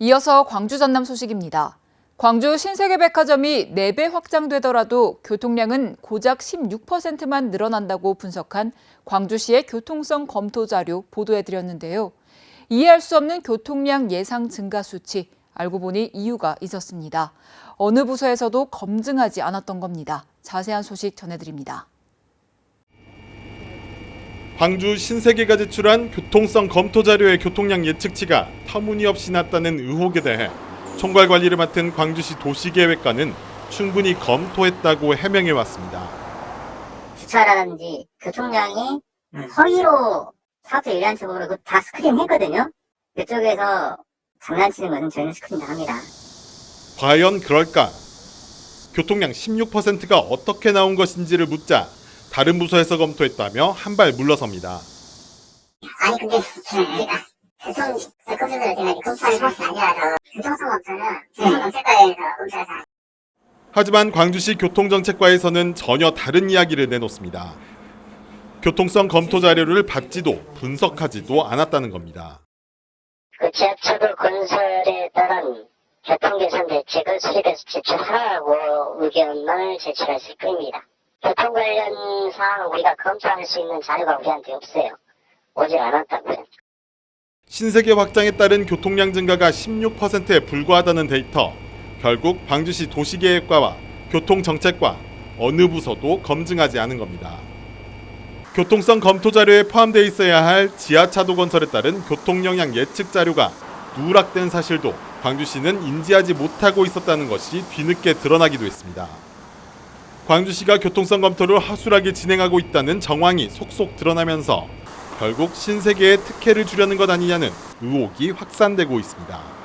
이어서 광주 전남 소식입니다. 광주 신세계백화점이 4배 확장되더라도 교통량은 고작 16%만 늘어난다고 분석한 광주시의 교통성 검토 자료 보도해드렸는데요. 이해할 수 없는 교통량 예상 증가 수치, 알고 보니 이유가 있었습니다. 어느 부서에서도 검증하지 않았던 겁니다. 자세한 소식 전해드립니다. 광주 신세계가 제출한 교통성 검토 자료의 교통량 예측치가 터무니없이 낮다는 의혹에 대해 총괄 관리를 맡은 광주시 도시계획과는 충분히 검토했다고 해명해 왔습니다. 주차라든지 교통량이 허위로 사업자 일관적으로 그거 다 스크린 했거든요. 그쪽에서 장난치는 것은 저희는 스크린 다 합니다. 과연 그럴까? 교통량 16%가 어떻게 나온 것인지를 묻자 다른 부서에서 검토했다며 한발 물러섭니다. 아니 근데 우리가 교통 컴퓨터를 제가 검사를 사실 아니라서 교통성 업체는 교통정책과에서 검사해서 하지만 광주시 교통정책과에서는 전혀 다른 이야기를 내놓습니다. 교통성 검토 자료를 받지도 분석하지도 않았다는 겁니다. 그 지하철 건설에 따른 교통개선 대책을 수립해서 제출하라고 의견을 제출했을 뿐입니다. 교통 관련 사항 우리가 검토할 수 있는 자료가 우리한테 없어요. 오질 않았다고요. 신세계 확장에 따른 교통량 증가가 16%에 불과하다는 데이터. 결국 광주시 도시계획과와 교통정책과 어느 부서도 검증하지 않은 겁니다. 교통성 검토 자료에 포함되어 있어야 할 지하차도 건설에 따른 교통 영향 예측 자료가 누락된 사실도 광주시는 인지하지 못하고 있었다는 것이 뒤늦게 드러나기도 했습니다. 광주시가 교통성 검토를 허술하게 진행하고 있다는 정황이 속속 드러나면서 결국 신세계에 특혜를 주려는 것 아니냐는 의혹이 확산되고 있습니다.